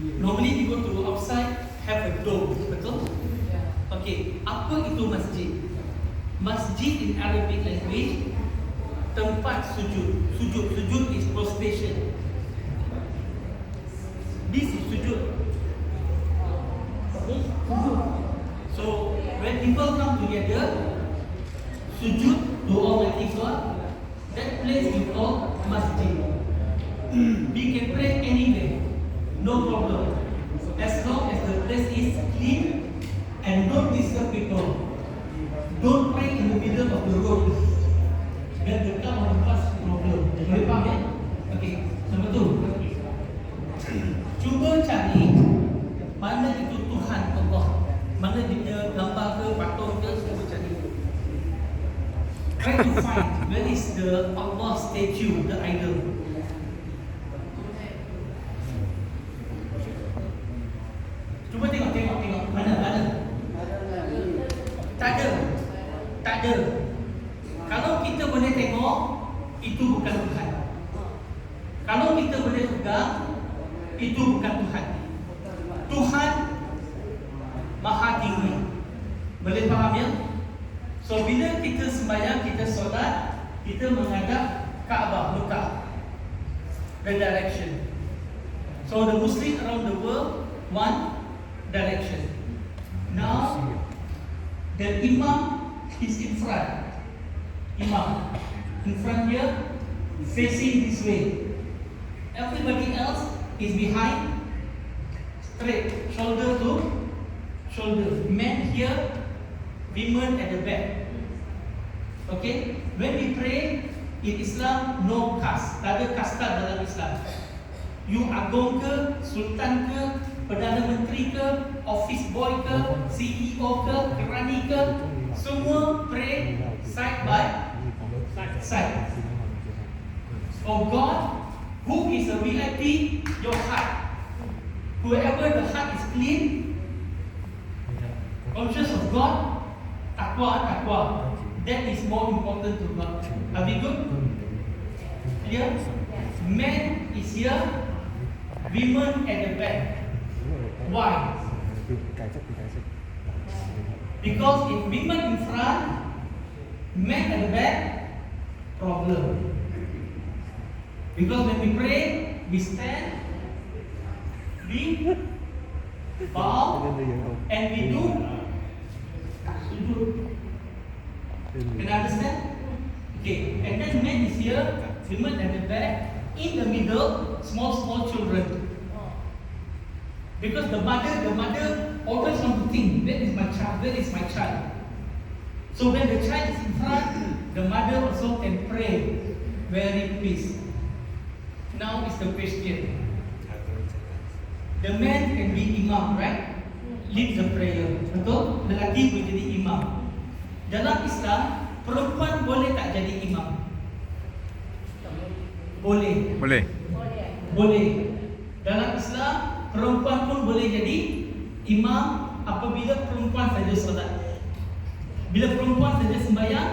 Normally you go to outside have a dome, betul? Okay, apa itu masjid? Masjid in Arabic language tempat sujud. Sujud, sujud is prostration. This is sujud. Okay, sujud. So when people come together, sujud to Almighty God, that place we call masjid. we can pray anywhere, no problem. As long as the place is clean and don't disturb people. Don't pray in the middle of the road. Then the car will cause problem. Boleh faham ya? Okey, nombor tu. Cuba cari mana itu Tuhan Allah. Mana dia gambar ke, patung ke, cuba cari. Try to find where is the Allah statue, the idol. Cuba tengok, tengok, tengok. Mana, mana? Tak ada. Tak ada. Kalau kita boleh tengok, itu bukan Tuhan. Kalau kita boleh pegang, itu bukan Tuhan. Tuhan Maha Tinggi. Boleh faham ya? So bila kita sembahyang, kita solat, kita menghadap Kaabah, Mekah. The direction. So the Muslim around the world one direction. Now the Imam is in front. Imam in front here, facing this way. Everybody else is behind, straight, shoulder to shoulder. Men here, women at the back. Okay? When we pray in Islam, no caste. Tak ada kasta dalam Islam. You agong ke, sultan ke, perdana menteri ke, office boy ke, CEO ke, kerani ke, semua pray side by side. For God, who is a VIP, your heart. Whoever the heart is clean, conscious of God, takwa, takwa. That is more important to God. Are we good? Clear? Man is here, women at the back. Why? Because if women in front, men at the back, problem. Because when we pray, we stand, we bow, and we do sujud. Can you understand? Okay, and then men is here, women at the back, in the middle, small, small children. Because the mother, the mother always want to think, where is my child? So when the child is in front, the mother also can pray very peace. Now is the question. The man can be imam, right? Lead the prayer. Betul? Lelaki boleh jadi imam. Dalam Islam, perempuan boleh tak jadi imam? Boleh. Boleh. Boleh. Dalam Islam, perempuan pun boleh jadi imam apabila perempuan saja solat. Bila perempuan saja sembahyang,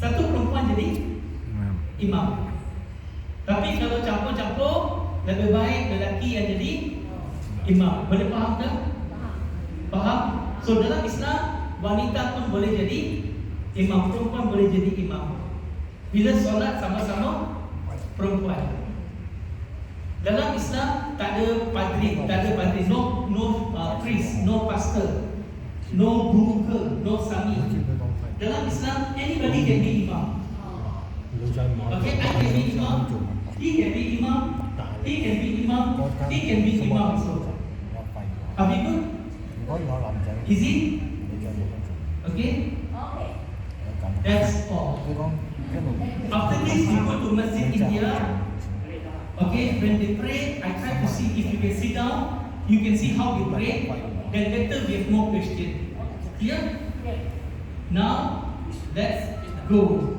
satu perempuan jadi imam. Tapi kalau campur-campur, lebih baik lelaki yang jadi imam. Boleh faham tak? Faham? So dalam Islam, wanita pun boleh jadi imam, perempuan boleh jadi imam. Bila solat sama-sama perempuan. Dalam Islam tak ada padri, tak ada padri, no no uh, priest, no pastor, no guru ke, no sami. Dalam Islam anybody can be imam. Okay, I can be imam. He can be imam. He can be imam. He can be imam. Are we good? Is it? Okay. That's all. After this, we go to Masjid India. Okay, when they pray, I try to see if you can sit down, you can see how they pray. Then later we have more question. Clear? Now, let's go.